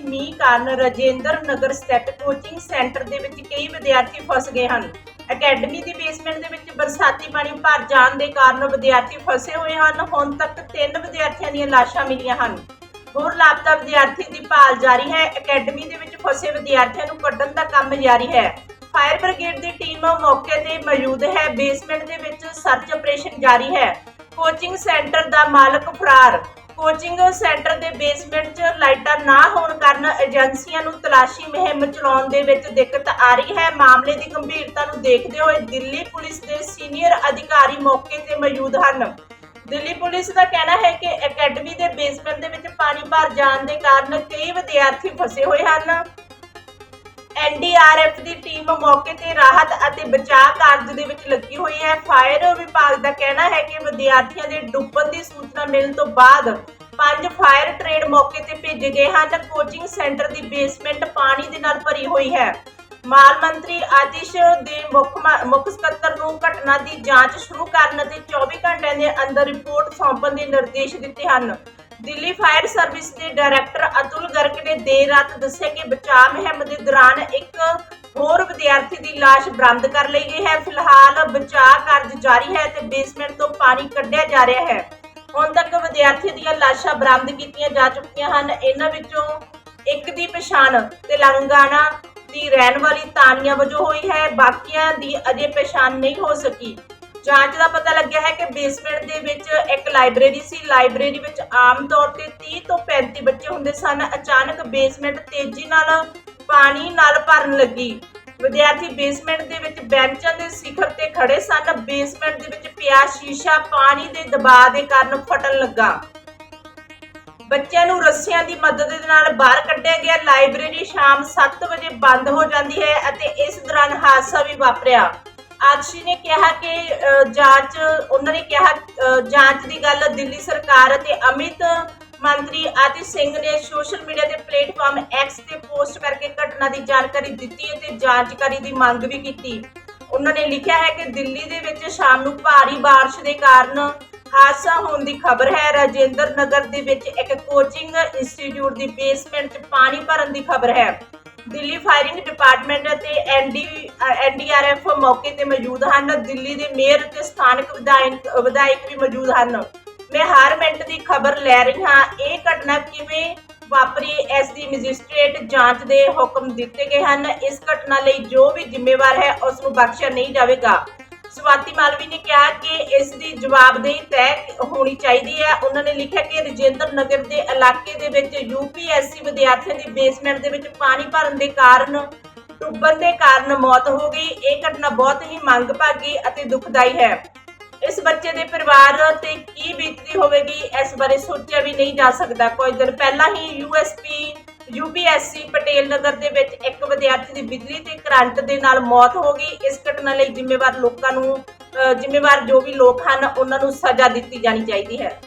ਮੀਂਹ ਕਾਰਨ ਰਜੇਂਦਰ ਨਗਰ ਸਥਿਤ ਕੋਚਿੰਗ ਸੈਂਟਰ ਦੇ ਵਿੱਚ ਕਈ ਵਿਦਿਆਰਥੀ ਫਸ ਗਏ ਹਨ। ਅਕੈਡਮੀ ਦੀ ਬੇਸਮੈਂਟ ਦੇ ਵਿੱਚ ਬਰਸਾਤੀ ਪਾਣੀ ਭਰ ਜਾਣ ਦੇ ਕਾਰਨ ਵਿਦਿਆਰਥੀ ਫਸੇ ਹੋਏ ਹਨ। ਹੁਣ ਤੱਕ ਤਿੰਨ ਵਿਦਿਆਰਥੀਆਂ ਦੀਆਂ ਲਾਸ਼ਾਂ ਮਿਲੀਆਂ ਹਨ। ਹੋਰ ਲਾਪਤਾ ਵਿਦਿਆਰਥੀ ਦੀ ਭਾਲ ਜਾਰੀ ਹੈ। ਅਕੈਡਮੀ ਦੇ ਵਿੱਚ ਫਸੇ ਵਿਦਿਆਰਥੀਆਂ ਨੂੰ ਕੱਢਣ ਦਾ ਕੰਮ ਜਾਰੀ ਹੈ। ਫਾਇਰ ਬ੍ਰਿਗੇਡ ਦੀ ਟੀਮ ਮੌਕੇ ਤੇ ਮੌਜੂਦ ਹੈ। ਬੇਸਮੈਂਟ ਦੇ ਵਿੱਚ ਸਰਚ ਆਪਰੇਸ਼ਨ ਜਾਰੀ ਹੈ। ਕੋਚਿੰਗ ਸੈਂਟਰ ਦਾ ਮਾਲਕ ਫਰਾਰ। ਕੋਚਿੰਗ ਸੈਂਟਰ ਦੇ ਬੇਸਮੈਂਟ 'ਚ ਲਾਈਟਾਂ ਨਾ ਹੋਣ ਏਜੰਸੀਆਂ ਨੂੰ ਤਲਾਸ਼ੀ ਮੁਹਿੰਮ ਚਲਾਉਣ ਦੇ ਵਿੱਚ ਦਿੱਕਤ ਆ ਰਹੀ ਹੈ। ਮਾਮਲੇ ਦੀ ਗੰਭੀਰਤਾ ਨੂੰ ਦੇਖਦੇ ਹੋਏ ਦਿੱਲੀ ਪੁਲਿਸ ਦੇ ਸੀਨੀਅਰ ਅਧਿਕਾਰੀ ਮੌਕੇ ਤੇ ਮੌਜੂਦ ਹਨ। ਦਿੱਲੀ ਪੁਲਿਸ ਦਾ ਕਹਿਣਾ ਹੈ ਕਿ ਅਕੈਡਮੀ ਦੇ ਬੇਸਮੈਂਟ ਦੇ ਵਿੱਚ ਪਾਣੀ ਭਰ ਜਾਣ ਦੇ ਕਾਰਨ ਕਈ ਵਿਦਿਆਰਥੀ ਫਸੇ ਹੋਏ ਹਨ। ਐਨਡੀਆਰਐਫ ਦੀ ਟੀਮ ਮੌਕੇ ਤੇ ਰਾਹਤ ਅਤੇ ਬਚਾਅ ਕਾਰਜ ਦੇ ਵਿੱਚ ਲੱਗੀ ਹੋਈ ਹੈ। ਫਾਇਰ ਵਿਭਾਗ ਦਾ ਕਹਿਣਾ ਹੈ ਕਿ ਵਿਦਿਆਰਥੀਆਂ ਦੇ ਡੁੱਬਣ ਦੀ ਸੂਚਨਾ ਮਿਲਣ ਤੋਂ ਬਾਅਦ ਪੰਜ ਫਾਇਰ ਟ੍ਰੇਡ ਮੌਕੇ ਤੇ ਭੇਜੇ ਗਏ ਹਨ। ਕੋਚਿੰਗ ਸੈਂਟਰ ਦੀ ਬੇਸਮੈਂਟ ਪਾਣੀ ਦੇ ਨਾਲ ਭਰੀ ਹੋਈ ਹੈ। ਮਾਲ ਮੰਤਰੀ ਆਤਿਸ਼ ਦੇ ਮੁੱਖ ਮੁੱਖ ਸਕੱਤਰ ਨੂੰ ਘਟਨਾ ਦੀ ਜਾਂਚ ਸ਼ੁਰੂ ਕਰਨ ਅਤੇ 24 ਘੰਟਿਆਂ ਦੇ ਅੰਦਰ ਰਿਪੋਰਟ ਸੌਂਪਣ ਦੇ ਨਿਰਦੇਸ਼ ਦਿੱਤੇ ਹਨ। ਦਿੱਲੀ ਫਾਇਰ ਸਰਵਿਸ ਦੇ ਡਾਇਰੈਕਟਰ ਅਤੁਲ ਗਰਗ ਨੇ ਦੇਰ ਰਾਤ ਦੱਸਿਆ ਕਿ ਬਚਾਅ ਮੁਹਿੰਮ ਦੇ ਦੌਰਾਨ ਇੱਕ ਹੋਰ ਵਿਦਿਆਰਥੀ ਦੀ ਲਾਸ਼ ਬਰਾਮਦ ਕਰ ਲਈ ਗਈ ਹੈ। ਫਿਲਹਾਲ ਬਚਾਅ ਕਾਰਜ ਜਾਰੀ ਹੈ ਤੇ ਬੇਸਮੈਂਟ ਤੋਂ ਪਾਣੀ ਕੱਢਿਆ ਜਾ ਰਿਹਾ ਹੈ। ਹੁਣ ਤੱਕ ਵਿਦਿਆਰਥੀ ਦੀਆਂ ਲਾਸ਼ਾਂ ਬਰਾਮਦ ਕੀਤੀਆਂ ਜਾ ਚੁੱਕੀਆਂ ਹਨ। ਇਹਨਾਂ ਵਿੱਚੋਂ ਇੱਕ ਦੀ ਪਛਾਣ ਤੇਲੰਗਾਨਾ ਦੀ ਰਹਿਣ ਵਾਲੀ ਤਾਨੀਆ ਵਜੋਂ ਹੋਈ ਹੈ। ਬਾਕੀਆਂ ਦੀ ਅਜੇ ਪਛਾਣ ਨਹੀਂ ਹੋ ਸਕੀ। ਜਾਂਚ ਦਾ ਪਤਾ ਲੱਗਿਆ ਹੈ ਕਿ ਬੇਸਮੈਂਟ ਦੇ ਵਿੱਚ ਇੱਕ ਲਾਇਬ੍ਰੇਰੀ ਸੀ। ਲਾਇਬ੍ਰੇਰੀ ਵਿੱਚ ਆਮ ਤੌਰ ਤੇ 30 ਤੋਂ 35 ਬੱਚੇ ਹੁੰਦੇ ਸਨ। ਅਚਾਨਕ ਬੇਸਮੈਂਟ ਤੇਜ਼ੀ ਨਾਲ ਪਾਣੀ ਨਾਲ ਭਰਨ ਲੱਗੀ। ਵਿਦਿਆਰਥੀ ਬੇਸਮੈਂਟ ਦੇ ਵਿੱਚ ਬੈਂਚਾਂ ਦੇ ਸਿਖਰ ਤੇ ਖੜੇ ਸਨ। ਬੇਸਮੈਂਟ ਦੇ ਵਿੱਚ ਪਿਆ ਸ਼ੀਸ਼ਾ, ਪਾਣੀ ਦੇ ਦਬਾਅ ਦੇ ਕਾਰਨ ਫਟਣ ਲੱਗਾ। ਬੱਚਿਆਂ ਨੂੰ ਰੱਸਿਆਂ ਦੀ ਮਦਦ ਦੇ ਨਾਲ ਬਾਹਰ ਕੱਢਿਆ ਗਿਆ। ਲਾਇਬ੍ਰੇਰੀ ਸ਼ਾਮ 7 ਵਜੇ ਬੰਦ ਹੋ ਜਾਂਦੀ ਹੈ ਅਤੇ ਇਸ ਦੌਰਾਨ ਹਾਦਸਾ ਵੀ ਵਾਪਰਿਆ। ਆਕਸ਼ੀ ਨੇ ਕਿਹਾ ਕਿ ਜਾਂਚ, ਉਹਨਾਂ ਨੇ ਕਿਹਾ ਜਾਂਚ ਦੀ ਗੱਲ ਦਿੱਲੀ ਸਰਕਾਰ ਅਤੇ ਅਮਿਤ ਮੰਤਰੀ ਆਤਿਸ਼ ਸਿੰਘ ਨੇ ਸੋਸ਼ਲ ਮੀਡੀਆ ਦੇ ਪਲੇਟਫਾਰਮ X ਤੇ ਪੋਸਟ ਕਰਕੇ ਘਟਨਾ ਦੀ ਜਾਣਕਾਰੀ ਦਿੱਤੀ ਅਤੇ ਜਾਂਚਕਾਰੀ ਦੀ ਮੰਗ ਵੀ ਕੀਤੀ ਉਹਨਾਂ ਨੇ ਲਿਖਿਆ ਹੈ ਕਿ ਦਿੱਲੀ ਦੇ ਵਿੱਚ ਸ਼ਾਮ ਨੂੰ ਭਾਰੀ بارش ਦੇ ਕਾਰਨ ਹਾਦਸਾ ਹੋਣ ਦੀ ਖਬਰ ਹੈ ਰਾਜੇਂਦਰ ਨਗਰ ਦੇ ਵਿੱਚ ਇੱਕ ਕੋਚਿੰਗ ਇੰਸਟੀਚਿਊਟ ਦੀ ਬੇਸਮੈਂਟ 'ਚ ਪਾਣੀ ਭਰਨ ਦੀ ਖਬਰ ਹੈ ਦਿੱਲੀ ਫਾਇਰਿੰਗ ਡਿਪਾਰਟਮੈਂਟ ਅਤੇ ਐਨਡੀ ਐਨਡੀਆਰਐਫ ਮੌਕੇ ਤੇ ਮੌਜੂਦ ਹਨ ਦਿੱਲੀ ਦੇ ਮੇਅਰ ਤੇ ਸਥਾਨਕ ਵਿਧਾਇਕ ਵਿਧਾਇਕ ਵੀ ਮੌਜੂਦ ਹਨ ਮੈਂ ਹਰ ਮਿੰਟ ਦੀ ਖਬਰ ਲੈ ਰਹੀ ਹਾਂ। ਇਹ ਘਟਨਾ ਕਿਵੇਂ ਵਾਪਰੀ, ਇਸ ਦੀ ਮੈਜਿਸਟ੍ਰੇਟ ਜਾਂਚ ਦੇ ਹੁਕਮ ਦਿੱਤੇ ਗਏ ਹਨ। ਇਸ ਘਟਨਾ ਲਈ ਜੋ ਵੀ ਜ਼ਿੰਮੇਵਾਰ ਹੈ, ਉਸ ਨੂੰ ਬਖਸ਼ਿਆ ਨਹੀਂ ਜਾਵੇਗਾ। ਸਵਾਤੀ ਮਾਲਵੀ ਨੇ ਕਿਹਾ ਕਿ ਇਸ ਦੀ ਜਵਾਬਦੇਹੀ ਤੈਅ ਹੋਣੀ ਚਾਹੀਦੀ ਹੈ। ਉਹਨਾਂ ਨੇ ਲਿਖਿਆ ਕਿ ਰਜਿੰਦਰ ਨਗਰ ਦੇ ਇਲਾਕੇ ਦੇ ਵਿੱਚ ਯੂਪੀਐਸਸੀ ਵਿਦਿਆਰਥੀਆਂ ਦੀ ਬੇਸਮੈਂਟ ਦੇ ਵਿੱਚ ਪਾਣੀ ਭਰਨ ਦੇ ਕਾਰਨ ਡੁੱਬਣ ਦੇ ਕਾਰਨ ਮੌਤ ਹੋ ਗਈ। ਇਹ ਘਟਨਾ ਬਹੁਤ ਹੀ ਮੰਗ ਭਾਗੀ ਅਤੇ ਦੁਖਦਾਈ ਹੈ। ਇਸ ਬੱਚੇ ਦੇ ਪਰਿਵਾਰ ਤੇ ਕੀ ਬੀਤਦੀ ਹੋਵੇਗੀ, ਇਸ ਬਾਰੇ ਸੋਚਿਆ ਵੀ ਨਹੀਂ ਜਾ ਸਕਦਾ। ਕੁਝ ਦਿਨ ਪਹਿਲਾਂ ਹੀ ਯੂਐਸਪੀ ਯੂਪੀਐਸਸੀ ਪਟੇਲ ਨਗਰ ਦੇ ਵਿੱਚ ਇੱਕ ਵਿਦਿਆਰਥੀ ਦੀ ਬਿਜਲੀ ਤੇ ਕਰੰਟ ਦੇ ਨਾਲ ਮੌਤ ਹੋ ਗਈ। ਇਸ ਘਟਨਾ ਲਈ ਜ਼ਿੰਮੇਵਾਰ ਲੋਕਾਂ ਨੂੰ ਜ਼ਿੰਮੇਵਾਰ ਜੋ ਵੀ ਲੋਕ ਹਨ, ਉਹਨਾਂ ਨੂੰ ਸਜ਼ਾ ਦਿੱਤੀ ਜਾਣੀ ਚਾਹੀਦੀ ਹੈ।